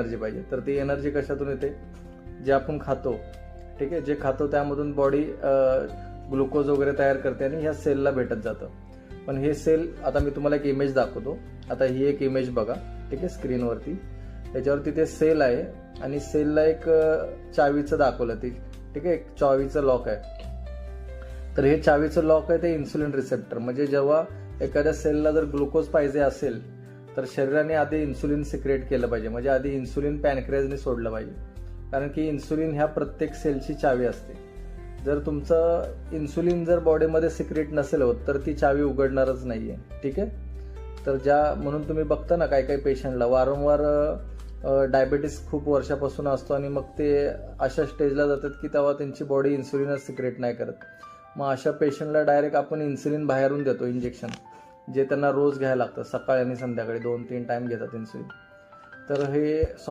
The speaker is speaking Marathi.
एनर्जी पाहिजे. तर ती एनर्जी कशातून येते? जे आपण खातो. ठीक आहे? जे खातो त्यामधून बॉडी ग्लुकोज वगैरे तयार करते आणि ह्या सेलला भेटत जातं. पण हे सेल आता मी तुम्हाला एक इमेज दाखवतो. आता ही एक इमेज बघा. ठीक आहे? स्क्रीनवरती त्याच्यावरती ते सेल आहे आणि सेलला एक चावीचं दाखवलं ते. ठीक आहे? एक चावीचं लॉक आहे. तर हे चावीचं लॉक आहे ते इन्सुलिन रिसेप्टर म्हणजे जेव्हा एखाद्या सेलला जर ग्लुकोज पाहिजे असेल तर शरीराने आधी इन्सुलिन सिक्रेट केलं पाहिजे. म्हणजे आधी इन्सुलिन पॅनक्रेजने सोडलं पाहिजे. कारण की इन्सुलिन ह्या प्रत्येक सेलची चावी असते. जर तुमचं इन्सुलिन जर बॉडीमध्ये सिक्रेट नसेल होत तर ती चावी उघडणारच नाही आहे ठीक आहे? तर ज्या म्हणून तुम्ही बघता ना काही काही पेशंटला वारंवार डायबेटीस खूप वर्षापासून असतो आणि मग ते अशा स्टेजला जातात की तेव्हा त्यांची बॉडी इन्सुलिनच सिक्रेट नाही करत. मग अशा पेशंटला डायरेक्ट आपण इन्सुलिन बाहेरून देतो इंजेक्शन जे त्यांना रोज घ्यायला लागतं सकाळी आणि संध्याकाळी दोन तीन टाईम घेतात इन्सुलिन तर हे